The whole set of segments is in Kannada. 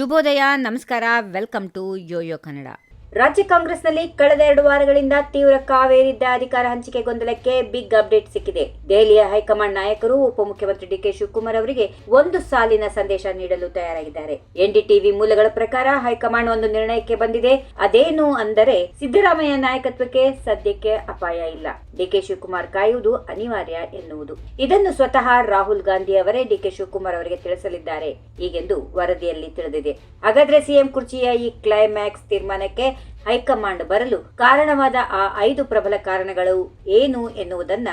ಶುಭೋದಯ, ನಮಸ್ಕಾರ ವೆಲ್ಕಮ್ ಟು ಯೋಯೋ ಕನ್ನಡ ರಾಜ್ಯ ಕಾಂಗ್ರೆಸ್ನಲ್ಲಿ ಕಳೆದ ಎರಡು ವಾರಗಳಿಂದ ತೀವ್ರ ಕಾವೇರಿದ್ದ ಅಧಿಕಾರ ಹಂಚಿಕೆ ಗೊಂದಲಕ್ಕೆ ಬಿಗ್ ಅಪ್ಡೇಟ್ ಸಿಕ್ಕಿದೆ. ದೆಹಲಿಯ ಹೈಕಮಾಂಡ್ ನಾಯಕರು, ಉಪಮುಖ್ಯಮಂತ್ರಿ ಡಿಕೆ ಶಿವಕುಮಾರ್ ಅವರಿಗೆ ಒಂದು ಸಾಲಿನ ಸಂದೇಶ ನೀಡಲು ತಯಾರಾಗಿದ್ದಾರೆ. ಎನ್ಡಿಟಿವಿ ಮೂಲಗಳ ಪ್ರಕಾರ ಹೈಕಮಾಂಡ್ ಒಂದು ನಿರ್ಣಯಕ್ಕೆ ಬಂದಿದೆ. ಅದೇನು ಅಂದರೆ ಸಿದ್ದರಾಮಯ್ಯ ನಾಯಕತ್ವಕ್ಕೆ ಸದ್ಯಕ್ಕೆ ಅಪಾಯ ಇಲ್ಲ. ಡಿಕೆ ಶಿವಕುಮಾರ್ ಕಾಯುವುದು ಅನಿವಾರ್ಯ ಎನ್ನುವುದು. ಇದನ್ನು ಸ್ವತಃ ರಾಹುಲ್ ಗಾಂಧಿ ಅವರೇ ಡಿಕೆ ಶಿವಕುಮಾರ್ ಅವರಿಗೆ ತಿಳಿಸಲಿದ್ದಾರೆ. ಹೀಗೆಂದು ವರದಿಯಲ್ಲಿ ತಿಳಿದಿದೆ. ಹಾಗಾದ್ರೆ ಸಿಎಂ ಕುರ್ಚಿಯ ಈ ಕ್ಲೈಮ್ಯಾಕ್ಸ್ ತೀರ್ಮಾನಕ್ಕೆ ಹೈಕಮಾಂಡ್ ಬರಲು ಕಾರಣವಾದ ಆ ಐದು ಪ್ರಬಲ ಕಾರಣಗಳು ಏನು ಎನ್ನುವುದನ್ನ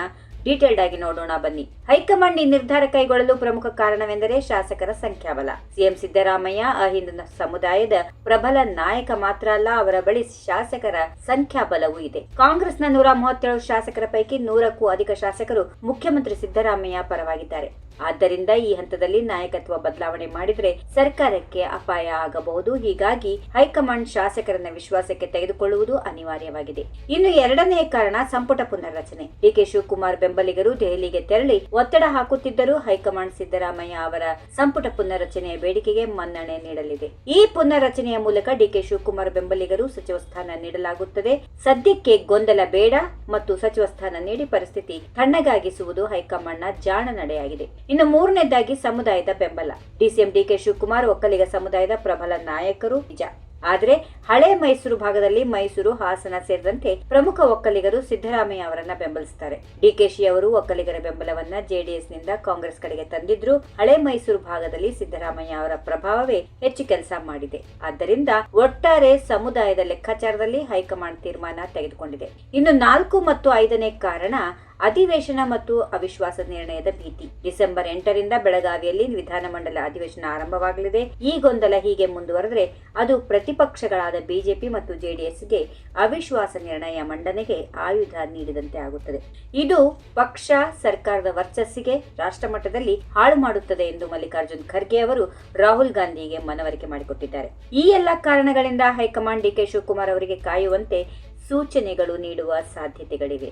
ಡೀಟೇಲ್ಡ್ ಆಗಿ ನೋಡೋಣ, ಬನ್ನಿ. ಹೈಕಮಾಂಡ್ ಈ ನಿರ್ಧಾರ ಕೈಗೊಳ್ಳಲು ಪ್ರಮುಖ ಕಾರಣವೆಂದರೆ ಶಾಸಕರ ಸಂಖ್ಯಾಬಲ. ಸಿಎಂ ಸಿದ್ದರಾಮಯ್ಯ, ಅಹಿಂದ ಸಮುದಾಯದ ಪ್ರಬಲ ನಾಯಕ ಮಾತ್ರ ಅಲ್ಲ, ಅವರ ಬಳಿ ಶಾಸಕರ ಸಂಖ್ಯಾಬಲವೂ ಇದೆ. ಕಾಂಗ್ರೆಸ್ನ ನೂರ ಮೂವತ್ತೇಳು ಶಾಸಕರ ಪೈಕಿ ನೂರಕ್ಕೂ ಅಧಿಕ ಶಾಸಕರು ಮುಖ್ಯಮಂತ್ರಿ ಸಿದ್ದರಾಮಯ್ಯ ಪರವಾಗಿದ್ದಾರೆ. ಆದ್ದರಿಂದ ಈ ಹಂತದಲ್ಲಿ ನಾಯಕತ್ವ ಬದಲಾವಣೆ ಮಾಡಿದ್ರೆ ಸರ್ಕಾರಕ್ಕೆ ಅಪಾಯ ಆಗಬಹುದು. ಹೀಗಾಗಿ ಹೈಕಮಾಂಡ್ ಶಾಸಕರನ್ನ ವಿಶ್ವಾಸಕ್ಕೆ ತೆಗೆದುಕೊಳ್ಳುವುದು ಅನಿವಾರ್ಯವಾಗಿದೆ. ಇನ್ನು ಎರಡನೇ ಕಾರಣ ಸಂಪುಟ ಪುನರ್ರಚನೆ. ಡಿಕೆ ಶಿವಕುಮಾರ್ ಬೆಂಬಲಿಗರು ದೆಹಲಿಗೆ ತೆರಳಿ ಒತ್ತಡ ಹಾಕುತ್ತಿದ್ದರೂ ಹೈಕಮಾಂಡ್ ಸಿದ್ದರಾಮಯ್ಯ ಅವರ ಸಂಪುಟ ಪುನರ್ರಚನೆಯ ಬೇಡಿಕೆಗೆ ಮನ್ನಣೆ ನೀಡಲಿದೆ. ಈ ಪುನರ್ರಚನೆಯ ಮೂಲಕ ಡಿಕೆ ಶಿವಕುಮಾರ್ ಬೆಂಬಲಿಗರು ಸಚಿವ ಸ್ಥಾನ ನೀಡಲಾಗುತ್ತದೆ. ಸದ್ಯಕ್ಕೆ ಗೊಂದಲ ಬೇಡ ಮತ್ತು ಸಚಿವ ಸ್ಥಾನ ನೀಡಿ ಪರಿಸ್ಥಿತಿ ತಣ್ಣಗಾಗಿಸುವುದು ಹೈಕಮಾಂಡ್ನ ಜಾಣ ನಡೆಯಾಗಿದೆ ಇನ್ನು ಮೂರನೇದಾಗಿ ಸಮುದಾಯದ ಬೆಂಬಲ. ಡಿಸಿಎಂ ಡಿಕೆ ಶಿವಕುಮಾರ್ ಒಕ್ಕಲಿಗ ಸಮುದಾಯದ ಪ್ರಬಲ ನಾಯಕರು. ನಿಜ. ಆದರೆ ಹಳೆ ಮೈಸೂರು ಭಾಗದಲ್ಲಿ ಮೈಸೂರು, ಹಾಸನ ಸೇರಿದಂತೆ ಪ್ರಮುಖ ಒಕ್ಕಲಿಗರು ಸಿದ್ದರಾಮಯ್ಯ ಅವರನ್ನ ಬೆಂಬಲಿಸುತ್ತಾರೆ ಡಿಕೆಶಿ ಅವರು ಒಕ್ಕಲಿಗರ ಬೆಂಬಲವನ್ನ ಜೆಡಿಎಸ್ನಿಂದ ಕಾಂಗ್ರೆಸ್ ಕಡೆಗೆ ತಂದಿದ್ರು. ಹಳೆ ಮೈಸೂರು ಭಾಗದಲ್ಲಿ ಸಿದ್ದರಾಮಯ್ಯ ಅವರ ಪ್ರಭಾವವೇ ಹೆಚ್ಚು ಕೆಲಸ ಮಾಡಿದೆ. ಆದ್ದರಿಂದ ಒಟ್ಟಾರೆ ಸಮುದಾಯದ ಲೆಕ್ಕಾಚಾರದಲ್ಲಿ ಹೈಕಮಾಂಡ್ ತೀರ್ಮಾನ ತೆಗೆದುಕೊಂಡಿದೆ. ಇನ್ನು ನಾಲ್ಕು ಮತ್ತು ಐದನೇ ಕಾರಣ ಅಧಿವೇಶನ ಮತ್ತು ಅವಿಶ್ವಾಸ ನಿರ್ಣಯದ ಭೀತಿ. ಡಿಸೆಂಬರ್ ಎಂಟರಿಂದ ಬೆಳಗಾವಿಯಲ್ಲಿ ವಿಧಾನಮಂಡಲ ಅಧಿವೇಶನ ಆರಂಭವಾಗಲಿದೆ. ಈ ಗೊಂದಲ ಹೀಗೆ ಮುಂದುವರೆದರೆ ಅದು ಪ್ರತಿಪಕ್ಷಗಳಾದ ಬಿಜೆಪಿ ಮತ್ತು ಜೆಡಿಎಸ್ಗೆ ಅವಿಶ್ವಾಸ ನಿರ್ಣಯ ಮಂಡನೆಗೆ ಆಯುಧ ನೀಡಿದಂತೆ ಆಗುತ್ತದೆ. ಇದು ಪಕ್ಷ ಸರ್ಕಾರದ ವರ್ಚಸ್ಸಿಗೆ ರಾಷ್ಟ್ರಮಟ್ಟದಲ್ಲಿ ಹಾಳು ಮಾಡುತ್ತದೆ ಎಂದು ಮಲ್ಲಿಕಾರ್ಜುನ್ ಖರ್ಗೆ ಅವರು ರಾಹುಲ್ ಗಾಂಧಿಗೆ ಮನವರಿಕೆ ಮಾಡಿಕೊಟ್ಟಿದ್ದಾರೆ. ಈ ಎಲ್ಲ ಕಾರಣಗಳಿಂದ ಹೈಕಮಾಂಡ್ ಡಿಕೆ ಶಿವಕುಮಾರ್ ಅವರಿಗೆ ಕಾಯುವಂತೆ ಸೂಚನೆಗಳು ನೀಡುವ ಸಾಧ್ಯತೆಗಳಿವೆ.